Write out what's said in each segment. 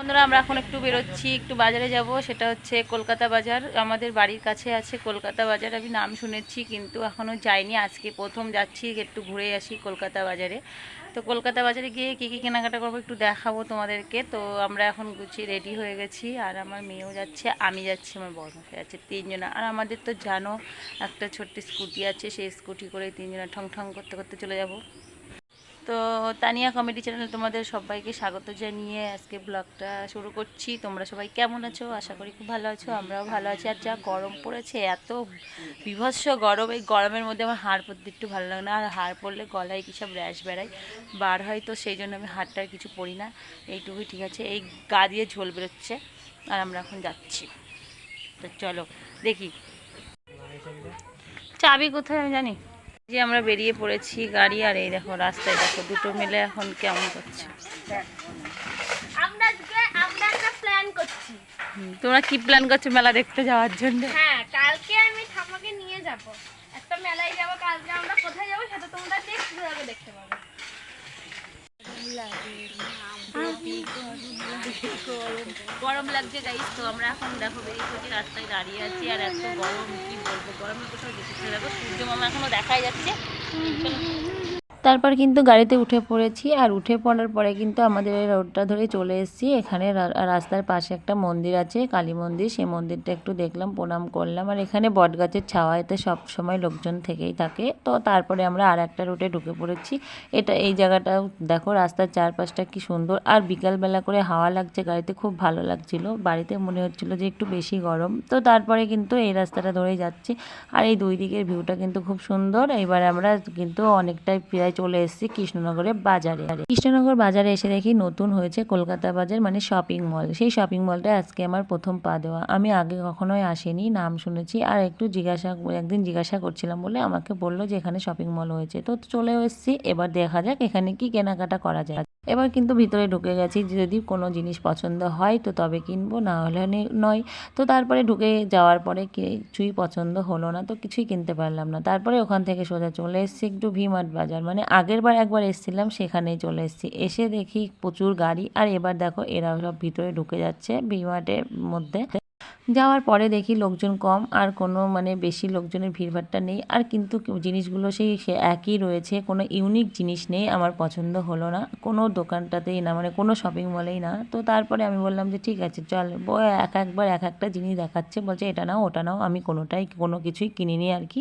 বন্ধুরা, আমরা এখন একটু বেরোচ্ছি, একটু বাজারে যাব। সেটা হচ্ছে কলকাতা বাজার। আমাদের বাড়ির কাছে আছে কলকাতা বাজার, আমি নাম শুনেছি, কিন্তু এখনও যাইনি। আজকে প্রথম যাচ্ছি, একটু ঘুরে আসি কলকাতা বাজারে। তো কলকাতা বাজারে গিয়ে কী কী কেনাকাটা করব একটু দেখাবো তোমাদেরকে। তো আমরা এখন গুছিয়ে রেডি হয়ে গেছি, আর আমার মেয়েও যাচ্ছে, আমি যাচ্ছি, আমার বড় মশাই যাচ্ছে, তিনজনা। আর আমাদের তো জানো, একটা ছোট্ট স্কুটি আছে, সেই স্কুটি করে তিনজনা ঠং ঠং করতে করতে চলে যাব। তো তানিয়া কমেডি চ্যানেল তোমাদের সবাইকে স্বাগত জানিয়ে আজকে ব্লগটা শুরু করছি। তোমরা সবাই কেমন আছো? আশা করি খুব ভালো আছো, আমরাও ভালো আছি। আর যা গরম পড়েছে, এত বিভৎস গরম, এই গরমের মধ্যে আমার হাড় পরতে একটু ভালো লাগে না। আর হাড় পরলে গলায় কী সব র্যাশ বেড়ায় বার হয় তো সেই জন্য আমি হাড়টার কিছু পরি না। এইটুকুই ঠিক আছে, এই গা দিয়ে ঝোল বেরোচ্ছে, আর আমরা এখন যাচ্ছি। তো চলো, দেখি। চাবি কোথায় আমি জানি? যে আমরা বেরিয়ে পড়েছি গাড়ি আর এই দেখো রাস্তায় দেখো দুটো মিলে এখন কেমন করছে? তোমরা কি প্ল্যান করছ মেলা দেখতে যাওয়ার জন্য? হ্যাঁ কালকে আমি ঠাম্মাকে নিয়ে যাব। একটা মেলায় যাব কালকে আমরা কোথায় যাব সেটা তোমরা দেখতে যাবে দেখতে পাবে গরম। লাগছে গাইস তো আমরা এখন দেখো বেরিয়ে পড়ছি, রাস্তায় দাঁড়িয়ে আছি, আর এত গরম, কি বলব? গরমে কোথাও যেতে সূর্য মামা এখনও দেখাই যাচ্ছে। তারপর কিন্তু গাড়িতে উঠে পড়েছি আর উঠে পড়ার পরে কিন্তু আমাদের এই রোডটা ধরে চলে এসেছি। এখানে রাস্তার পাশে একটা মন্দির আছে, কালী মন্দির। সেই মন্দিরটা একটু দেখলাম, প্রণাম করলাম। আর এখানে বটগাছের ছাওয়াতে সব সময় লোকজন থেকেই থাকে। তো তারপরে আমরা আর একটা রুটে ঢুকে পড়েছি। এটা, এই জায়গাটা দেখো, রাস্তার চারপাশটা কি সুন্দর। আর বিকালবেলা করে হাওয়া লাগছে, গাড়িতে খুব ভালো লাগছিল। বাড়িতে মনে হচ্ছিল যে একটু বেশি গরম। তো তারপরে কিন্তু এই রাস্তাটা ধরেই যাচ্ছি। আর এই দুই দিকের ভিউটা কিন্তু খুব সুন্দর। এবার আমরা কিন্তু অনেকটাই প্রায় চলে এসেছি কৃষ্ণনগরের বাজারে। কৃষ্ণনগর বাজারে এসে দেখি নতুন হয়েছে কলকাতা বাজার মানে শপিং মল সেই শপিং মলটা আজকে আমার প্রথম পা দেওয়া। আমি আগে কখনোই আসেনি, নাম শুনেছি আর একটু জিজ্ঞাসা, একদিন জিজ্ঞাসা করছিলাম বলে আমাকে বলল যে এখানে শপিং মল হয়েছে। তো চলে এসেছি, এবার দেখা যাক এখানে কি কেনাকাটা করা যায়। এবার কিন্তু ভিতরে ঢুকে গেছি। যদি কোনো জিনিস পছন্দ হয় তো তবে কিনবো, না হলে নয়। তো তারপরে ঢুকে যাওয়ার পরে কিছুই পছন্দ হলো না, তো কিছুই কিনতে পারলাম না। তারপরে ওখান থেকে সোজা চলে এসেছি একটু ভিমার্ট বাজার। মানে আগের বার একবার এসেছিলাম, সেখানেই চলে এসেছি। এসে দেখি প্রচুর গাড়ি। আর এবার দেখো, এরা সব ভিতরে ঢুকে যাচ্ছে ভিমার্টের মধ্যে। যাওয়ার পরে দেখি লোকজন কম আর কোনো মানে বেশি লোকজনের ভিড়ভাট্টা নেই। আর কিন্তু জিনিসগুলো সেই সে একই রয়েছে, কোনো ইউনিক জিনিস নেই, আমার পছন্দ হলো না। কোনো দোকানটাতেই না মানে কোনো শপিং মলেই না। তো তারপরে আমি বললাম যে, ঠিক আছে, চল। এক একবার এক একটা জিনিস দেখাচ্ছে, বলছে, এটা নাও, ওটা নাও। আমি কোনোটাই কোনো কিছুই কিনিনি আর কি।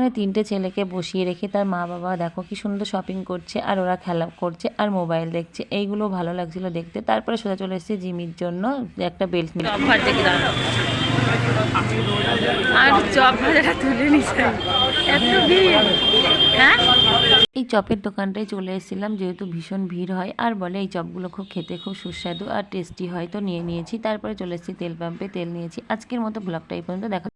মানে তিনটে ছেলেকে বসিয়ে রেখে তার মা বাবা দেখো কি সুন্দর শপিং করছে আর ওরা খেলা করছে আর মোবাইল দেখছে। এইগুলো ভালো লাগছিল দেখতে। তারপরে সোজা চলে এসেছি জিমির জন্য একটা বেল্ট আর চপ ভাজাটা তুলে নিছে এত ভিড়। হ্যাঁ? এই চপের দোকানটায় চলে এসেছিলাম যেহেতু ভীষণ ভিড় হয় আর বলে এই চপগুলো খুব খেতে খুব সুস্বাদু আর টেস্টি হয় তো নিয়ে নিয়েছি। তারপরে চলে এসেছি তেল পাম্পে তেল নিয়েছি। আজকের মতো ব্লগটা এই পর্যন্ত। দেখা